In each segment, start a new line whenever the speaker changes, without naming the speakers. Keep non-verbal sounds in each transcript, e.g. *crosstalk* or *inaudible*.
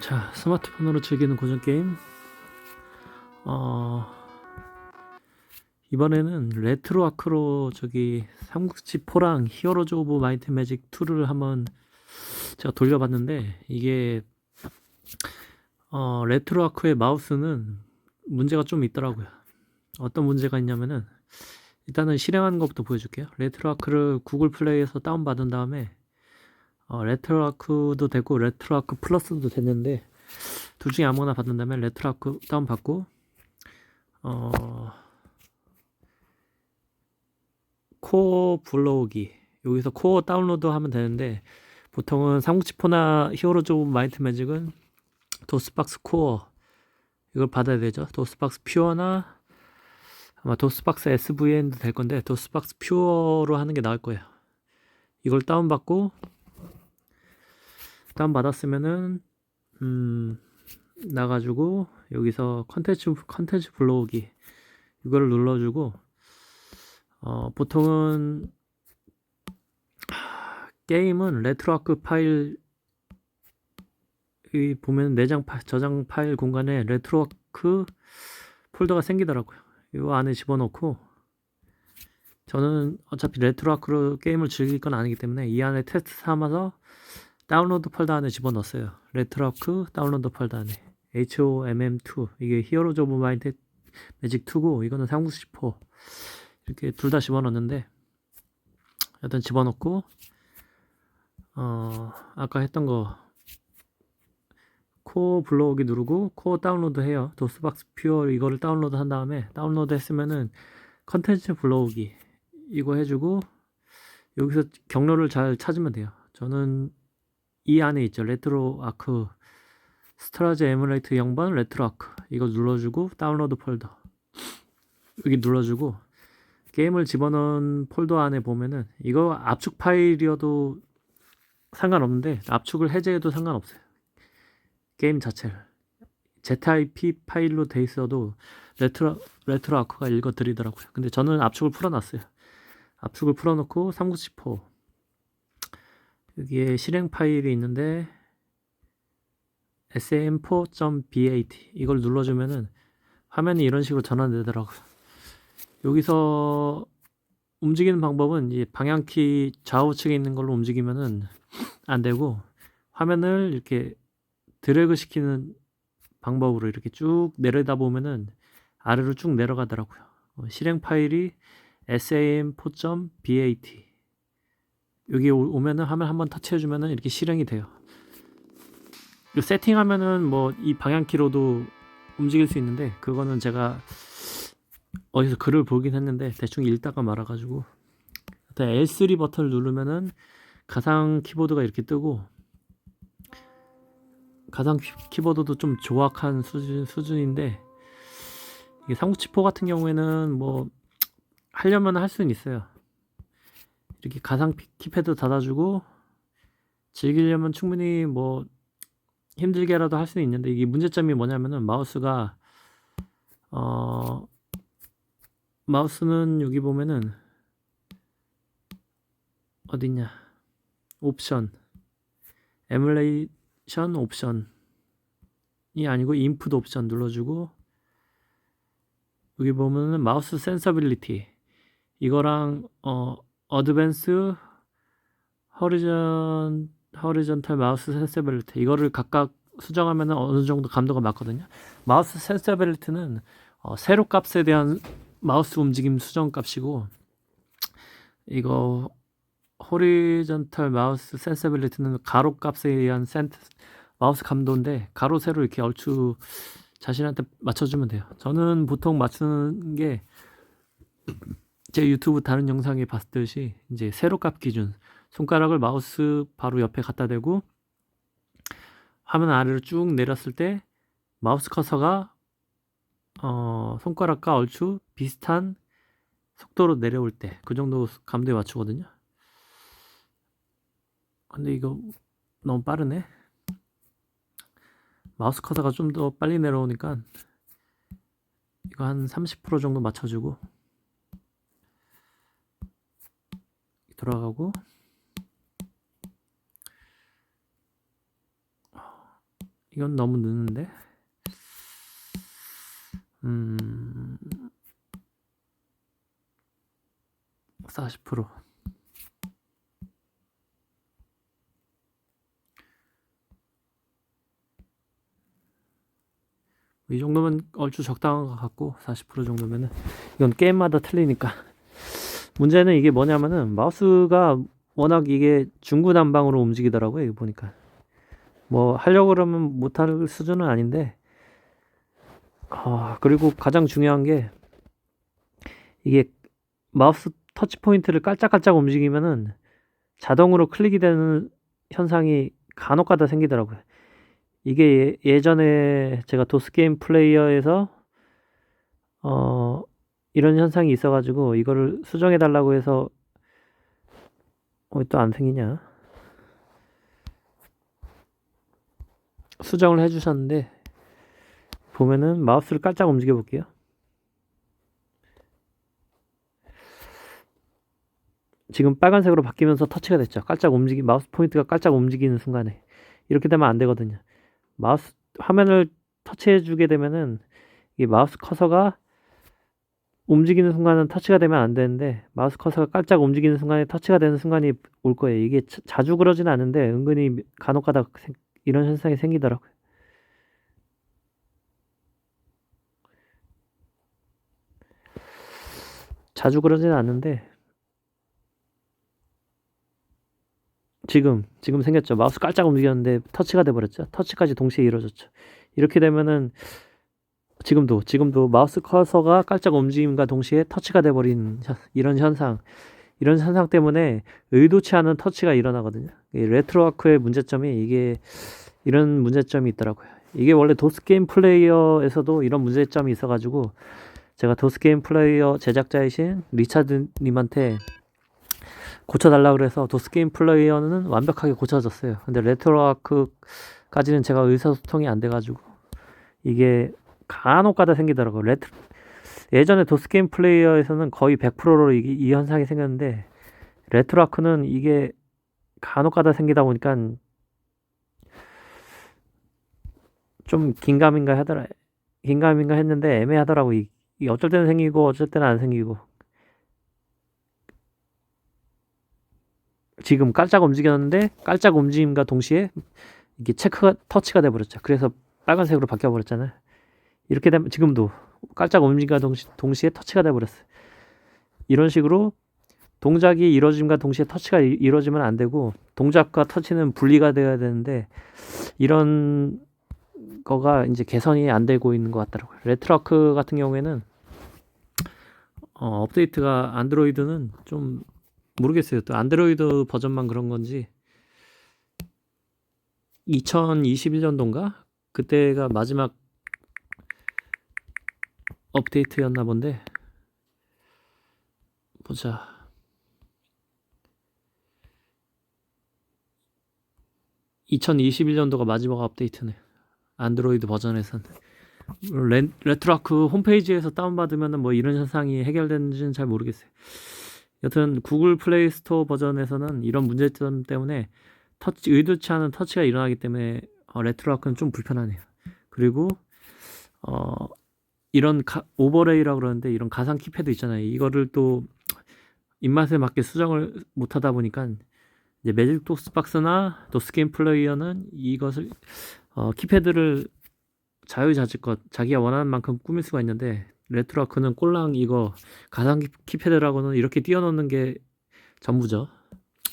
자, 스마트폰으로 즐기는 고전 게임. 어, 이번에는 레트로 아크로 저기 삼국지 4랑 히어로즈 오브 마이트 매직 2를 한번 제가 돌려봤는데 이게 어, 레트로 아크의 마우스는 문제가 좀 있더라고요. 어떤 문제가 있냐면은 일단은 실행하는 것부터 보여줄게요. 레트로 아크를 구글 플레이에서 다운받은 다음에 어, 레트로아크도 되고 레트로아크 플러스도 됐는데 둘 중에 아무거나 받는다면 레트로아크 다운 받고 어 코어 불러오기. 여기서 코어 다운로드 하면 되는데 보통은 삼국지포나 히어로즈 마이트 매직은 도스박스 코어. 이걸 받아야 되죠. 도스박스 퓨어나 아마 도스박스 SVN도 될 건데 도스박스 퓨어로 하는 게 나을 거예요. 이걸 다운받고 다운 받았으면은 음 나가지고 여기서 컨텐츠 컨텐츠 불러오기 이거를 눌러주고 어 보통은 하, 게임은 레트로아크 파일 이 보면 내장 파, 저장 파일 공간에 레트로아크 폴더가 생기더라고요. 이거 안에 집어넣고 저는 어차피 레트로아크로 게임을 즐길 건 아니기 때문에 이 안에 테스트 삼아서 다운로드 폴더 안에 집어넣었어요. 레트로크 다운로드 폴더 안에 HOMM2 이게 히어로즈 오브 마인드 매직 2고 이거는 삼국지 4 이렇게 둘 다 집어넣었는데 일단 집어넣고 어 아까 했던 거 코어 불러오기 누르고 코어 다운로드 해요. 도스박스 퓨어 이거를 다운로드 한 다음에 다운로드 했으면은 컨텐츠 불러오기 이거 해주고 여기서 경로를 잘 찾으면 돼요. 저는 이 안에 있죠. 레트로 아크 스트라즈 에뮬레이터 0번 레트로 아크 이거 눌러주고 다운로드 폴더 여기 눌러주고 게임을 집어넣은 폴더 안에 보면은 이거 압축 파일이어도 상관없는데 압축을 해제해도 상관없어요. 게임 자체를 ZIP 파일로 돼 있어도 레트로 레트로 아크가 읽어 드리더라고요. 근데 저는 압축을 풀어놨어요. 압축을 풀어놓고 삼국지 4 여기에 실행 파일이 있는데 sam4.bat 이걸 눌러주면은 화면이 이런 식으로 전환되더라고요. 여기서 움직이는 방법은 이 방향키 좌우측에 있는 걸로 움직이면은 안 되고 화면을 이렇게 드래그 시키는 방법으로 이렇게 쭉 내려다 보면은 아래로 쭉 내려가더라고요. 어, 실행 파일이 sam4.bat 여기 오- 오면은 화면 한번 터치해주면은 이렇게 실행이 돼요. 이 세팅하면은 뭐 이 방향키로도 움직일 수 있는데 그거는 제가 어디서 글을 보긴 했는데 대충 읽다가 말아가지고 일단 L3 버튼을 누르면은 가상 키보드가 이렇게 뜨고 가상 키- 키보드도 좀 조악한 수준 수준인데 이게 삼국지포 같은 경우에는 뭐 하려면 할 수는 있어요. 이렇게 가상 피- 키패드 닫아주고 즐기려면 충분히 뭐 힘들게라도 할 수는 있는데 이게 문제점이 뭐냐면은 마우스가 어 마우스는 여기 보면은 어딨냐? 옵션. 에뮬레이션 옵션이 아니고 인풋 옵션 눌러주고 여기 보면은 마우스 센서빌리티. 이거랑 어 어드밴스 허리전 허리전탈 마우스 센서빌리티 이거를 각각 수정하면 어느 정도 감도가 맞거든요. 마우스 센서빌리티는 어, 세로 값에 대한 마우스 움직임 수정 값이고 이거 호리전탈 마우스 센서빌리티는 가로 값에 의한 센 마우스 감도인데 가로 세로 이렇게 얼추 자신한테 맞춰주면 돼요. 저는 보통 맞추는 게 제 유튜브 다른 영상에 봤듯이 이제 세로값 기준 손가락을 마우스 바로 옆에 갖다 대고 화면 아래로 쭉 내렸을 때 마우스 커서가 어, 손가락과 얼추 비슷한 속도로 내려올 때 그 정도 감도에 맞추거든요. 근데 이거 너무 빠르네. 마우스 커서가 좀 더 빨리 내려오니까 이거 한 30% 정도 맞춰주고 돌아가고 이건 너무 늦는데. 음. 40%. 이 정도면 얼추 적당한 것 같고 40% 정도면은 이건 게임마다 틀리니까 문제는 이게 뭐냐면은 마우스가 워낙 이게 중구난방으로 움직이더라고요 이거 보니까 뭐 하려고 그러면 못할 수준은 아닌데 아 그리고 가장 중요한 게 이게 마우스 터치 포인트를 깔짝깔짝 움직이면은 자동으로 클릭이 되는 현상이 간혹가다 생기더라고요. 이게 예- 예전에 제가 도스 게임 플레이어에서 어 이런 현상이 있어가지고 이거를 수정해 달라고 해서 어 또안 생기냐? 수정을 해주셨는데 보면은 마우스를 깔짝 움직여 볼게요. 지금 빨간색으로 바뀌면서 터치가 됐죠. 깔짝 움직이 마우스 포인트가 깔짝 움직이는 순간에 이렇게 되면 안 되거든요. 마우스 화면을 터치해 주게 되면은 이 마우스 커서가 움직이는 순간은 터치가 되면 안 되는데 마우스 커서가 깔짝 움직이는 순간에 터치가 되는 순간이 올 거예요. 이게 자- 자주 그러지는 않는데 은근히 간혹가다 생- 이런 현상이 생기더라고요. 자주 그러지는 않는데 지금 지금 생겼죠. 마우스 깔짝 움직였는데 터치가 돼 버렸죠. 터치까지 동시에 이루어졌죠. 이렇게 되면은 지금도 지금도 마우스 커서가 깔짝 움직임과 동시에 터치가 돼 버린 현- 이런 현상 이런 현상 때문에 의도치 않은 터치가 일어나거든요. 이 레트로아크의 문제점이 이게 이런 문제점이 있더라고요. 이게 원래 도스 게임 플레이어에서도 이런 문제점이 있어가지고 제가 도스 게임 플레이어 제작자이신 리차드 님한테 고쳐달라 그래서 도스 게임 플레이어는 완벽하게 고쳐졌어요. 근데 레트로아크까지는 제가 의사소통이 안 돼가지고 이게 간혹가다 생기더라고요. 레트 예전에 도스 게임 플레이어에서는 거의 100%로 이, 이 현상이 생겼는데 레트로아크는 이게 간혹가다 생기다 보니까 좀 긴가민가 하더라. 긴가민가 했는데 애매하더라고. 이, 이 어쩔 때는 생기고 어쩔 때는 안 생기고. 지금 깔짝 움직였는데 깔짝 움직임과 동시에 이게 체크가 터치가 돼 버렸죠. 그래서 빨간색으로 바뀌어 버렸잖아요. 이렇게 되면 지금도 깔짝 움직임과 동시, 동시에 터치가 돼 버렸어요. 이런 식으로 동작이 이루어짐과 동시에 터치가 이- 이루어지면 안 되고 동작과 터치는 분리가 돼야 되는데 이런 거가 이제 개선이 안 되고 있는 것 같더라고요. 레트로크 같은 경우에는 어, 업데이트가 안드로이드는 좀 모르겠어요. 또 안드로이드 버전만 그런 건지 2021년도인가 그때가 마지막 업데이트였나 본데 보자. (2021년도가) 마지막 업데이트네 안드로이드 버전에선 레, 레트로아크 홈페이지에서 다운받으면 뭐 이런 현상이 해결되는지는 잘 모르겠어요. 여튼 구글 플레이 스토어 버전에서는 이런 문제점 때문에 터치 의도치 않은 터치가 일어나기 때문에 어, 레트로아크는 좀 불편하네요. 그리고 어 이런 가, 오버레이라 그러는데 이런 가상 키패드 있잖아요. 이거를 또 입맛에 맞게 수정을 못 하다 보니까 이제 매직 도스 박스나 도스 게임 플레이어는 이것을 어, 키패드를 자유자재껏 자기가 원하는 만큼 꾸밀 수가 있는데 레트로아크는 꼴랑 이거 가상 키- 키패드라고는 이렇게 띄워놓는 게 전부죠.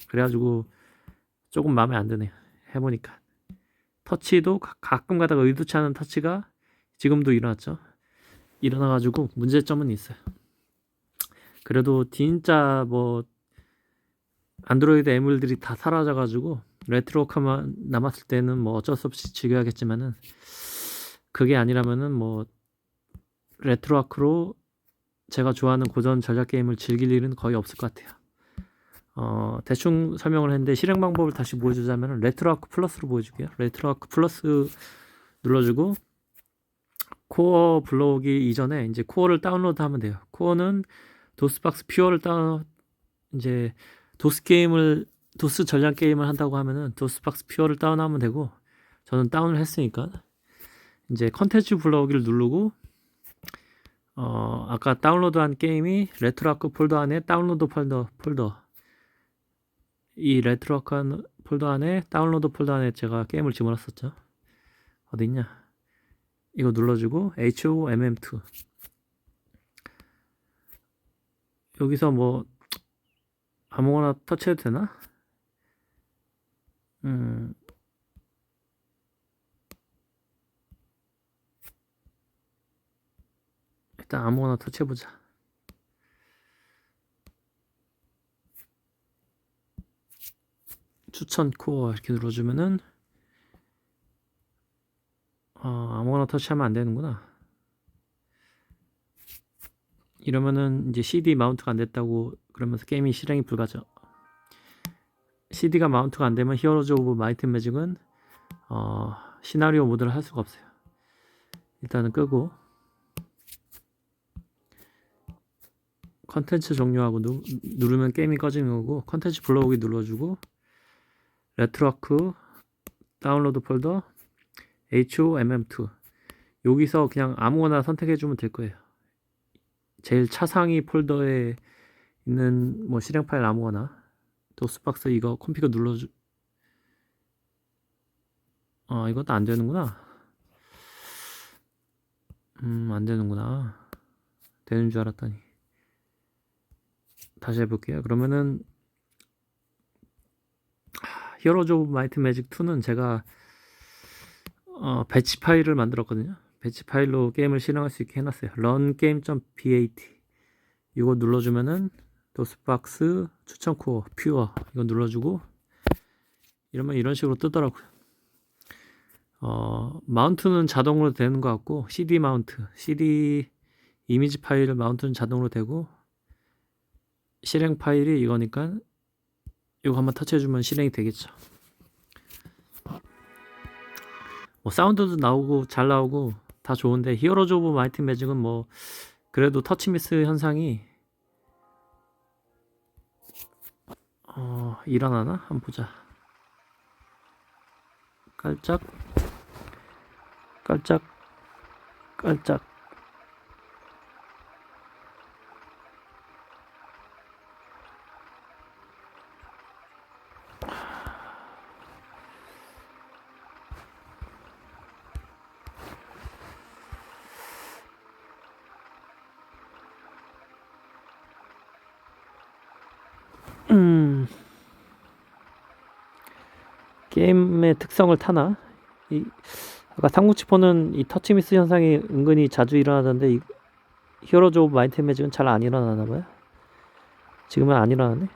그래가지고 조금 마음에 안 드네요. 해보니까 터치도 가, 가끔 가다가 의도치 않은 터치가 지금도 일어났죠. 일어나가지고 문제점은 있어요. 그래도 진짜 뭐 안드로이드 애물들이 다 사라져가지고 레트로카만 남았을 때는 뭐 어쩔 수 없이 즐겨야겠지만은 그게 아니라면은 뭐 레트로아크로 제가 좋아하는 고전 전략 게임을 즐길 일은 거의 없을 것 같아요. 어, 대충 설명을 했는데 실행 방법을 다시 보여주자면 레트로아크 플러스로 보여줄게요. 레트로아크 플러스 눌러주고 코어 불러오기 이전에 이제 코어를 다운로드 하면 돼요. 코어는 도스박스 퓨어를 다운 이제 도스 게임을 도스 전략 게임을 한다고 하면은 도스박스 퓨어를 다운하면 되고 저는 다운을 했으니까 이제 컨텐츠 불러오기를 누르고 어 아까 다운로드한 게임이 레트로아크 폴더 안에 다운로드 폴더 폴더. 이 레트로아크 폴더 안에 다운로드 폴더 안에 제가 게임을 집어넣었었죠. 어디 있냐 이거 눌러주고 HOMM2 여기서 뭐 아무거나 터치해도 되나? 음 일단 아무거나 터치해보자. 추천 코어 이렇게 눌러주면은 어, 아무거나 터치하면 안 되는구나. 이러면은 이제 CD 마운트가 안 됐다고 그러면서 게임이 실행이 불가죠. CD가 마운트가 안 되면 히어로즈 오브 마이트 매직은 어, 시나리오 모드를 할 수가 없어요. 일단은 끄고 컨텐츠 종료하고 누, 누르면 게임이 꺼지는 거고 컨텐츠 불러오기 눌러주고 레트로아크 다운로드 폴더 HOMM2 여기서 그냥 아무거나 선택해 주면 될 거예요. 제일 차상위 폴더에 있는 뭐 실행 파일 아무거나 도스박스 이거 컴피그 눌러주 아 이것도 안 되는구나. 음 안 되는구나. 되는 줄 알았더니. 다시 해볼게요. 그러면은 히어로즈 오브 마이트 매직 2는 제가 어, 배치 파일을 만들었거든요 배치 파일로 게임을 실행할 수 있게 해놨어요 run game.bat 이거 눌러주면은 도스박스 추천 코어 퓨어 이거 눌러주고 이러면 이런 식으로 뜨더라고요. 어, 마운트는 자동으로 되는 것 같고 CD 마운트, CD 이미지 파일 마운트는 자동으로 되고 실행 파일이 이거니까 이거 한번 터치해주면 실행이 되겠죠. 뭐 사운드도 나오고 잘 나오고 다 좋은데 히어로즈 오브 마이티 매직은 뭐 그래도 터치미스 현상이 어, 일어나나? 한번 보자. 깔짝, 깔짝, 깔짝. 게임의 특성을 타나? 이 아까 삼국지포는 이 터치미스 현상이 은근히 자주 일어나던데 이 히어로즈 오브 마이트 매직은 잘 안 일어나나 봐요. 지금은 안 일어나네.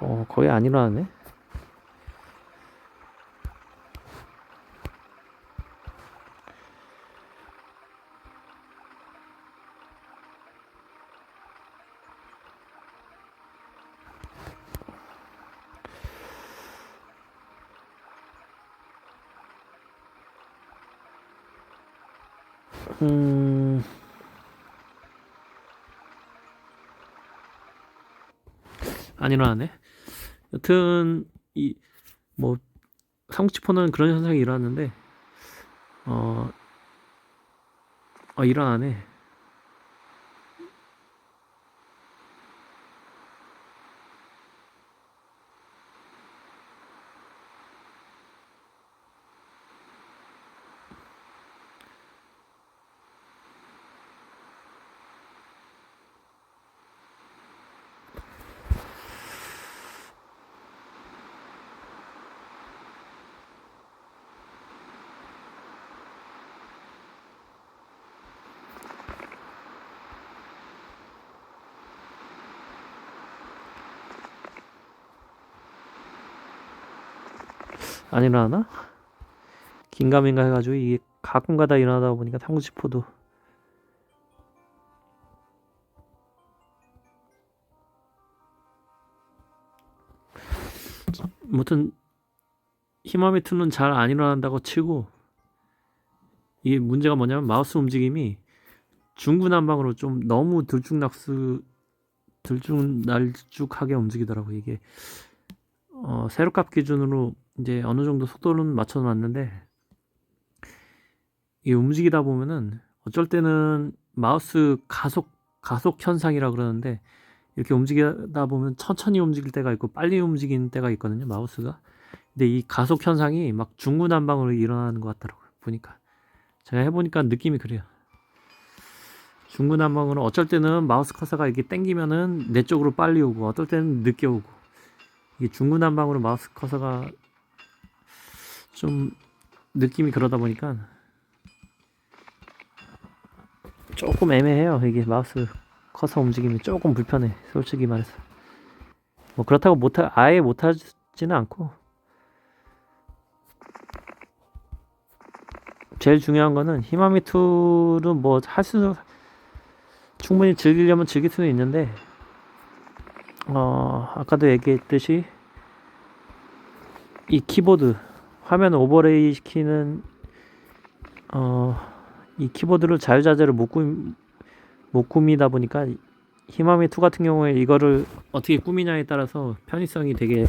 어, 거의 안 일어나네. 음. 안 일어나네. 여튼 이 뭐 삼국지포는 그런 현상이 일어났는데 어, 어 일어나네. 안 일어나나? 긴가민가 해가지고 이게 가끔가다 일어나다 보니까 삼국지포도 무튼 히마미 2는 잘 안 일어난다고 치고 이게 문제가 뭐냐면 마우스 움직임이 중구난방으로 좀 너무 들쭉날쭉 들쭉날쭉하게 움직이더라고 이게 어, 세로값 기준으로 이제 어느 정도 속도는 맞춰놨는데 이 움직이다 보면은 어쩔 때는 마우스 가속 가속 현상이라 그러는데 이렇게 움직이다 보면 천천히 움직일 때가 있고 빨리 움직이는 때가 있거든요 마우스가. 근데 이 가속 현상이 막 중구난방으로 일어나는 것 같더라고요 보니까. 제가 해보니까 느낌이 그래요. 중구난방으로 어쩔 때는 마우스 커서가 이렇게 당기면은 내 쪽으로 빨리 오고 어떨 때는 늦게 오고. 이게 중구난방으로 마우스 커서가 좀 느낌이 그러다 보니까 조금 애매해요. 이게 마우스 커서 움직임이 조금 불편해 솔직히 말해서. 뭐 그렇다고 못 하 아예 못 하지는 않고. 제일 중요한 거는 히마미 2는 뭐 할 수 충분히 즐기려면 즐길 수는 있는데 어 아까도 얘기했듯이 이 키보드 화면 오버레이 시키는 어 이 키보드를 자유자재로 못, 꾸, 못 꾸미다 보니까 히마미 2 같은 경우에 이거를 어떻게 꾸미냐에 따라서 편의성이 되게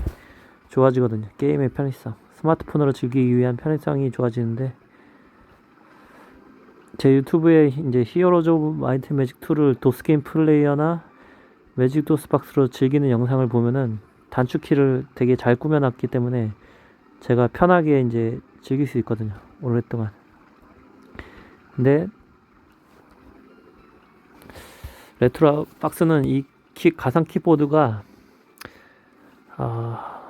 좋아지거든요. 게임의 편의성. 스마트폰으로 즐기기 위한 편의성이 좋아지는데 제 유튜브에 이제 히어로즈 오브 마이트 매직 2를 도스 게임 플레이어나 매직 도스 박스로 즐기는 영상을 보면은 단축키를 되게 잘 꾸며놨기 때문에 제가 편하게 이제 즐길 수 있거든요 오랫동안. 근데 레트로 박스는 이 키, 가상 키보드가 아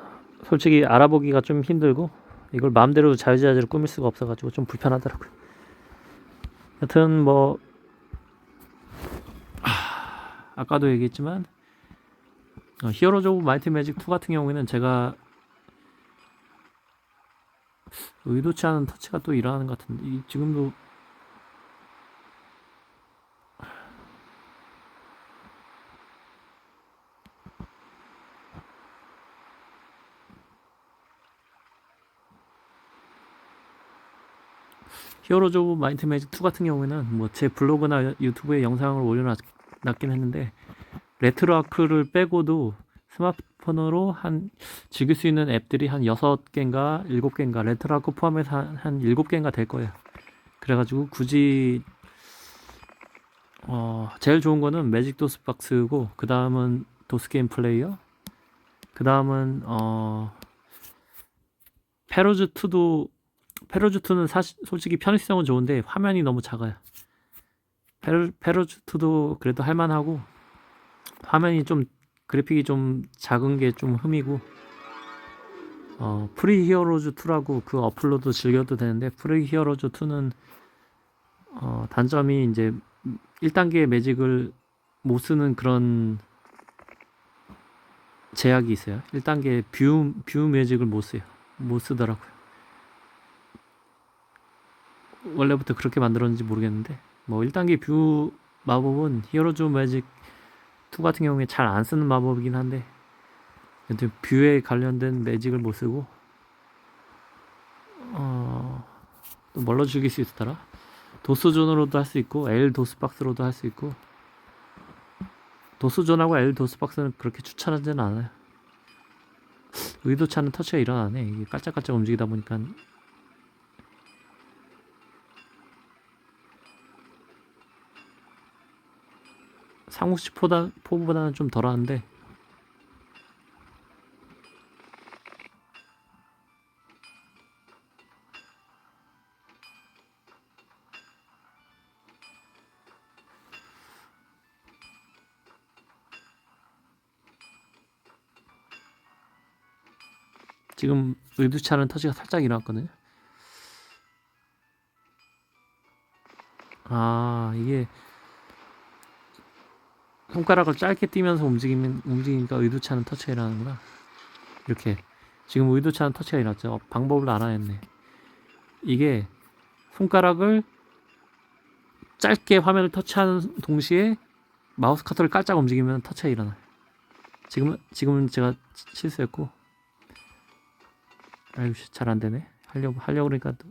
솔직히 알아보기가 좀 힘들고 이걸 마음대로 자유자재로 꾸밀 수가 없어가지고 좀 불편하더라고요. 여튼 뭐 아, 아까도 얘기했지만 어, 히어로즈 오브 마이티 매직 2 같은 경우에는 제가 의도치 않은 터치가 또 일어나는 것 같은데 이, 지금도 히어로즈 오브 마이트 매직 2 같은 경우에는 뭐 제 블로그나 유튜브에 영상을 올려놨긴 했는데 레트로 아크를 빼고도 스마트폰으로 한 즐길 수 있는 앱들이 한 6개인가 7개인가 레트로 아크 포함해서 한, 한 7개인가 될 거예요 그래가지고 굳이 어 제일 좋은 거는 매직 도스 박스고 그 다음은 도스 게임 플레이어 그 다음은 어 페로즈 2도 페로즈 2는 사실 솔직히 편의성은 좋은데 화면이 너무 작아요. 페로, 페로즈 2도 그래도 할만하고 화면이 좀 그래픽이 좀 작은 게 좀 흠이고 어, 프리 히어로즈 2라고 그 어플로도 즐겨도 되는데 프리 히어로즈 2는 어, 단점이 이제 1단계 매직을 못 쓰는 그런 제약이 있어요. 1단계 뷰, 뷰 매직을 못 써요. 못 쓰더라고요. 원래부터 그렇게 만들었는지 모르겠는데 뭐 1단계 뷰 마법은 히어로즈 매직 2 같은 경우에 잘 안 쓰는 마법이긴 한데 여튼 뷰에 관련된 매직을 못 쓰고 어... 또 뭘로 즐길 수 있더라? 도스존으로도 할 수 있고 L 도스박스로도 할 수 있고 도스존하고 L 도스박스는 그렇게 추천하지는 않아요 의도치 않은 터치가 일어나네 이게 깔짝깔짝 움직이다 보니까 상욱씨 포다, 포보다는 좀 덜한데. 지금 않은 터치가 살짝 일어났거든요. 아 이게 손가락을 짧게 띄면서 움직이면 움직이니까 의도치 않은 터치가 일어나는구나. 이렇게 지금 의도치 않은 터치가 일어났죠. 어, 방법을 알아냈네. 이게 손가락을 짧게 화면을 터치하는 동시에 마우스 커터를 깔짝 움직이면 터치가 일어나요. 지금은 지금은 제가 실수했고, 아유 잘 안 되네. 하려고 하려고 그러니까 또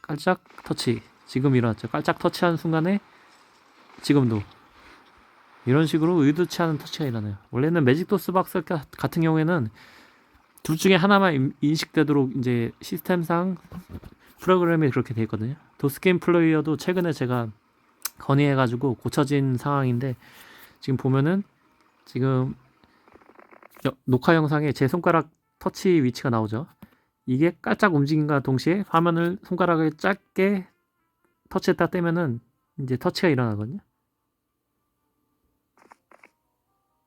깔짝 터치. 지금 일어났죠. 깔짝 터치하는 순간에 지금도 이런 식으로 의도치 않은 터치가 일어나요. 원래는 매직 도스 박스 가- 같은 경우에는 둘 중에 하나만 인- 인식되도록 이제 시스템상 프로그램이 그렇게 돼 있거든요. 도스 게임 플레이어도 최근에 제가 건의해가지고 고쳐진 상황인데 지금 보면은 지금 여- 녹화 영상에 제 손가락 터치 위치가 나오죠. 이게 깔짝 움직임과 동시에 화면을 손가락을 짧게 터치했다 떼면은 이제 터치가 일어나거든요.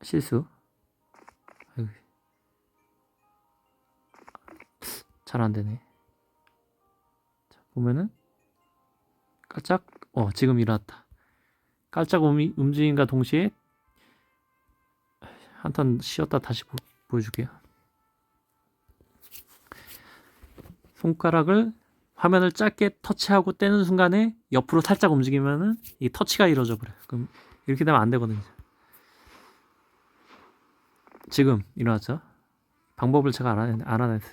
실수. 잘 안 되네. 자, 보면은 깔짝 어 지금 일어났다. 깔짝 움, 움직임과 동시에 한턴 쉬었다 다시 보, 보여줄게요. 손가락을 화면을 짧게 터치하고 떼는 순간에 옆으로 살짝 움직이면은 이 터치가 이루어져 버려요. 그럼 이렇게 되면 안 되거든요. 지금 일어났죠? 방법을 제가 알아, 알아냈어요.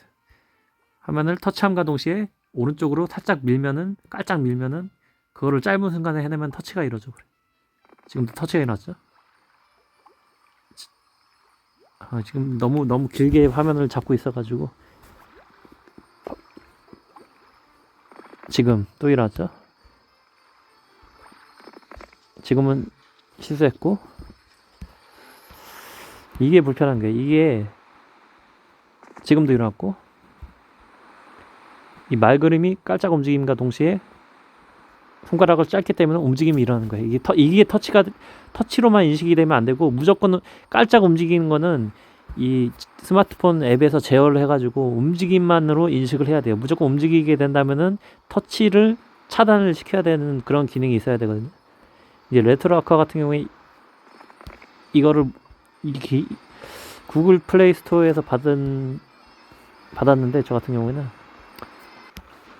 화면을 터치함과 동시에 오른쪽으로 살짝 밀면은 깔짝 밀면은 그거를 짧은 순간에 해내면 터치가 이루어져 버려요. 지금도 터치가 일어났죠? 아, 지금 너무 너무 길게 화면을 잡고 있어가지고 지금 또 일어났죠? 지금은 실수했고 이게 불편한 게 이게 지금도 일어났고 이 말그림이 깔짝 움직임과 동시에 손가락을 짧기 때문에 움직임이 일어나는 거예요. 이게 터, 이게 터치가 터치로만 인식이 되면 안 되고 무조건 깔짝 움직이는 거는 이 스마트폰 앱에서 제어를 해가지고 움직임만으로 인식을 해야 돼요. 무조건 움직이게 된다면은 터치를 차단을 시켜야 되는 그런 기능이 있어야 되거든요. 이제 레트로 아카 같은 경우에 이거를 이렇게 구글 플레이 스토어에서 받은 받았는데 저 같은 경우에는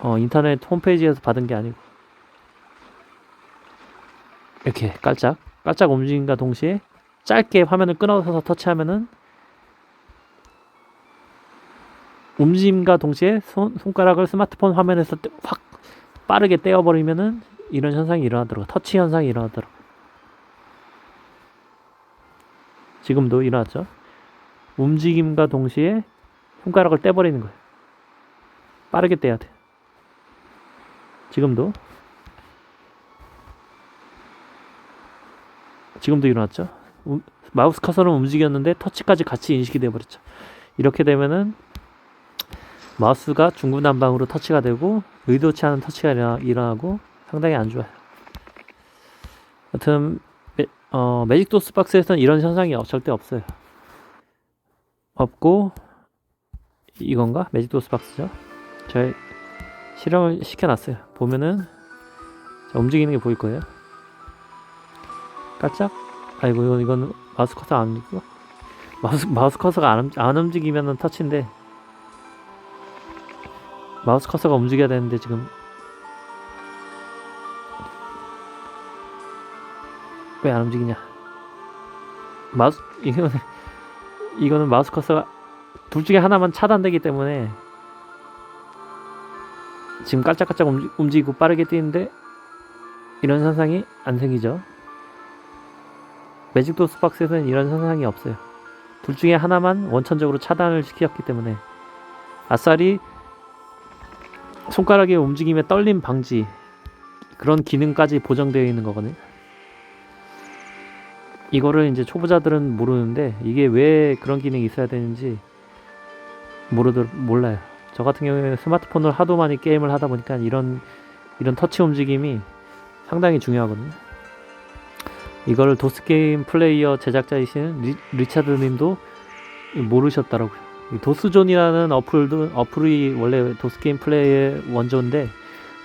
어 인터넷 홈페이지에서 받은 게 아니고. 이렇게 깔짝 깔짝 움직임과 동시에 짧게 화면을 끊어서 터치하면은 움직임과 동시에 손, 손가락을 스마트폰 화면에서 떼- 확 빠르게 떼어버리면은 이런 현상이 일어나더라고 터치 현상이 일어나더라고 지금도 일어났죠? 움직임과 동시에 손가락을 떼버리는 거예요. 빠르게 떼야 돼 지금도? 지금도 일어났죠? 우- 마우스 커서는 움직였는데 터치까지 같이 인식이 돼버렸죠. 이렇게 되면은 마우스가 중구난방으로 터치가 되고 의도치 않은 터치가 일어나, 일어나고 상당히 안 좋아요. 여튼 매, 어, 매직 도스 박스에서는 이런 현상이 없- 절대 없어요. 없고 이건가? 매직 도스 박스죠. 제가 실험을 시켜놨어요. 보면은 자, 움직이는 게 보일 거예요. 깔짝? 아이고 이건 이건 마우스 커서 안 움직이고 마우스 마우스 커서가 안, 움- 안 움직이면은 터치인데 마우스 커서가 움직여야 되는데 지금 왜 안 움직이냐? 마우스 이거는 이거는 마우스 커서가 둘 중에 하나만 차단되기 때문에 지금 깔짝깔짝 움직- 움직 이고 빠르게 뛰는데 이런 현상이 안 생기죠. 매직 도스 박스에서는 이런 현상이 없어요. 둘 중에 하나만 원천적으로 차단을 시켰기 때문에 아싸리 손가락의 움직임의 떨림 방지 그런 기능까지 보정되어 있는 거거든요. 이거를 이제 초보자들은 모르는데 이게 왜 그런 기능이 있어야 되는지 모르들 몰라요. 저 같은 경우에 스마트폰을 하도 많이 게임을 하다 보니까 이런 이런 터치 움직임이 상당히 중요하거든요. 이거를 도스 게임 플레이어 제작자이신 리, 리차드 님도 모르셨더라고요. 이 도스존이라는 어플도 어플이 원래 도스 게임 플레이의 원조인데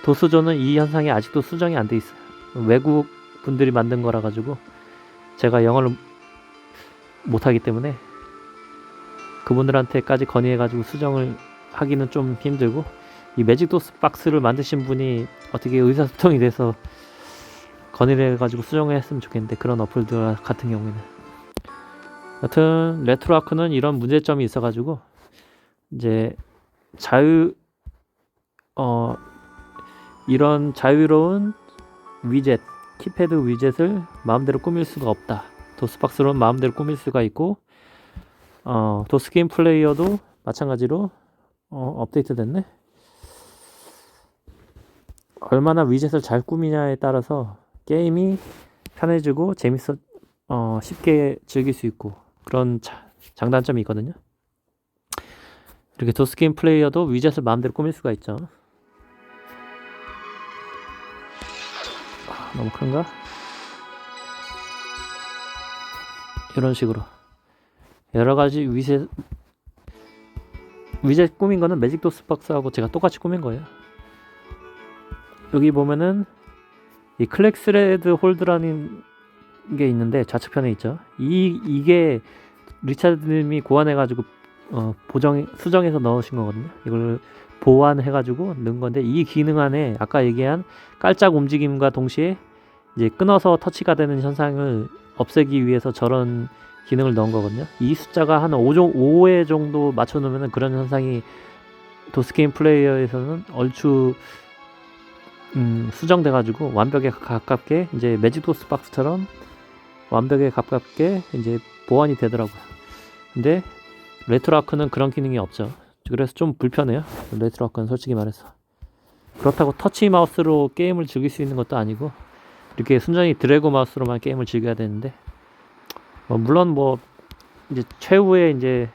도스존은 이 현상이 아직도 수정이 안 돼 있어요. 외국 분들이 만든 거라 가지고 제가 영어를 못하기 때문에 그분들한테까지 건의해 가지고 수정을 하기는 좀 힘들고 이 매직 도스 박스를 만드신 분이 어떻게 의사소통이 돼서 건의를 해가지고 수정을 했으면 좋겠는데 그런 어플들 같은 경우에는. 여튼 레트로아크는 이런 문제점이 있어가지고 이제 자유 어 이런 자유로운 위젯 키패드 위젯을 마음대로 꾸밀 수가 없다 도스박스로 마음대로 꾸밀 수가 있고 어, 도스 게임 플레이어도 마찬가지로 어, 업데이트 됐네. 얼마나 위젯을 잘 꾸미냐에 따라서 게임이 편해지고 재밌어 어, 쉽게 즐길 수 있고 그런 자- 장단점이 있거든요. 이렇게 도스 게임 플레이어도 위젯을 마음대로 꾸밀 수가 있죠. 너무 큰가? 이런 식으로 여러 가지 위젯 위젯 꾸민 거는 매직 도스 박스하고 제가 똑같이 꾸민 거예요. 여기 보면은 이 클렉스레드 홀드라는 게 있는데 좌측편에 있죠. 이 이게 리차드님이 고안해가지고 어, 보정 수정해서 넣으신 거거든요. 이걸 보완해가지고 넣은 건데 이 기능 안에 아까 얘기한 깔짝 움직임과 동시에 이제 끊어서 터치가 되는 현상을 없애기 위해서 저런 기능을 넣은 거거든요. 이 숫자가 한 5종, 5회 정도 맞춰놓으면 그런 현상이 도스게임 플레이어에서는 얼추 음, 수정돼가지고 완벽에 가깝게 이제 매직 도스 박스처럼 완벽에 가깝게 이제 보완이 되더라고요. 근데 레트로 아크는 그런 기능이 없죠. 그래서 좀 불편해요. 레트로 아크는 솔직히 말해서. 그렇다고 터치 마우스로 게임을 즐길 수 있는 것도 아니고 이렇게 순전히 드래그 마우스로만 게임을 즐겨야 되는데 어, 물론 뭐 이제 최후의 이제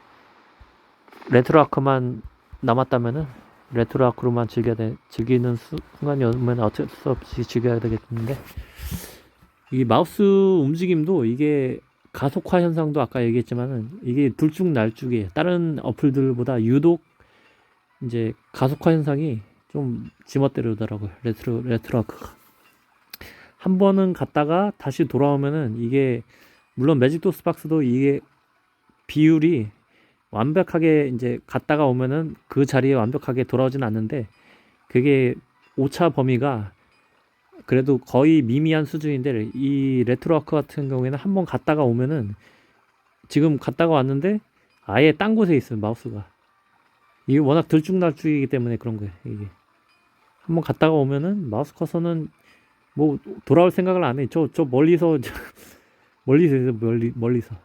레트로 아크만 남았다면은 레트로 아크로만 즐겨야 돼, 즐기는 수- 순간이 오면 어쩔 수 없이 즐겨야 되겠는데 이 마우스 움직임도 이게 가속화 현상도 아까 얘기했지만은 이게 둘쭉날쭉이에요. 다른 어플들보다 유독 이제 가속화 현상이 좀 지멋대로더라고요. 레트로 레트로 아크가 한 번은 갔다가 다시 돌아오면은 이게 물론 매직 도스 박스도 이게 비율이 완벽하게 이제 갔다가 오면은 그 자리에 완벽하게 돌아오진 않는데 그게 오차 범위가 그래도 거의 미미한 수준인데 이 레트로아크 같은 경우에는 한 번 갔다가 오면은 지금 갔다가 왔는데 아예 딴 곳에 있어요 마우스가. 이게 워낙 들쭉날쭉이기 때문에 그런 거예요 이게. 한 번 갔다가 오면은 마우스 커서는 뭐 돌아올 생각을 안 해. 저 저 멀리서 *laughs* 멀리서 있어요, 멀리 멀리서.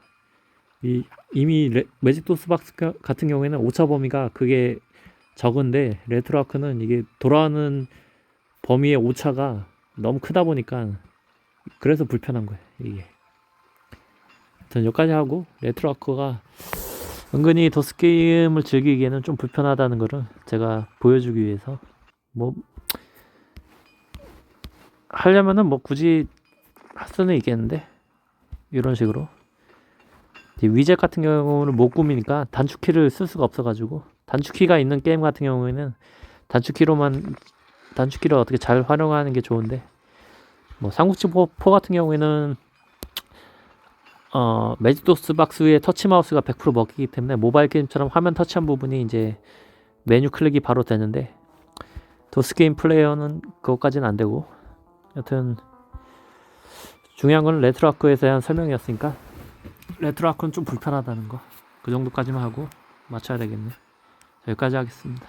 이 이미 레, 매직 도스 박스 가- 같은 경우에는 오차 범위가 그게 적은데 레트로아크는 이게 돌아오는 범위의 오차가 너무 크다 보니까 그래서 불편한 거예요 이게. 전 여기까지 하고 레트로 아크가 은근히 도스 게임을 즐기기에는 좀 불편하다는 거를 제가 보여주기 위해서 뭐 하려면은 뭐 굳이 할 수는 있겠는데? 이런 식으로. 위젯 같은 경우는 못 꾸미니까 단축키를 쓸 수가 없어가지고 단축키가 있는 게임 같은 경우에는 단축키로만 단축키를 어떻게 잘 활용하는 게 좋은데 뭐 삼국지 4 같은 경우에는 어 매직도스 박스에 터치 마우스가 100% 먹히기 때문에 모바일 게임처럼 화면 터치한 부분이 이제 메뉴 클릭이 바로 되는데 도스 게임 플레이어는 그것까지는 안 되고 여튼 중요한 건 레트로아크에 대한 설명이었으니까. 레트로아크는 좀 불편하다는 거. 그 정도까지만 하고 마쳐야 되겠네. 여기까지 하겠습니다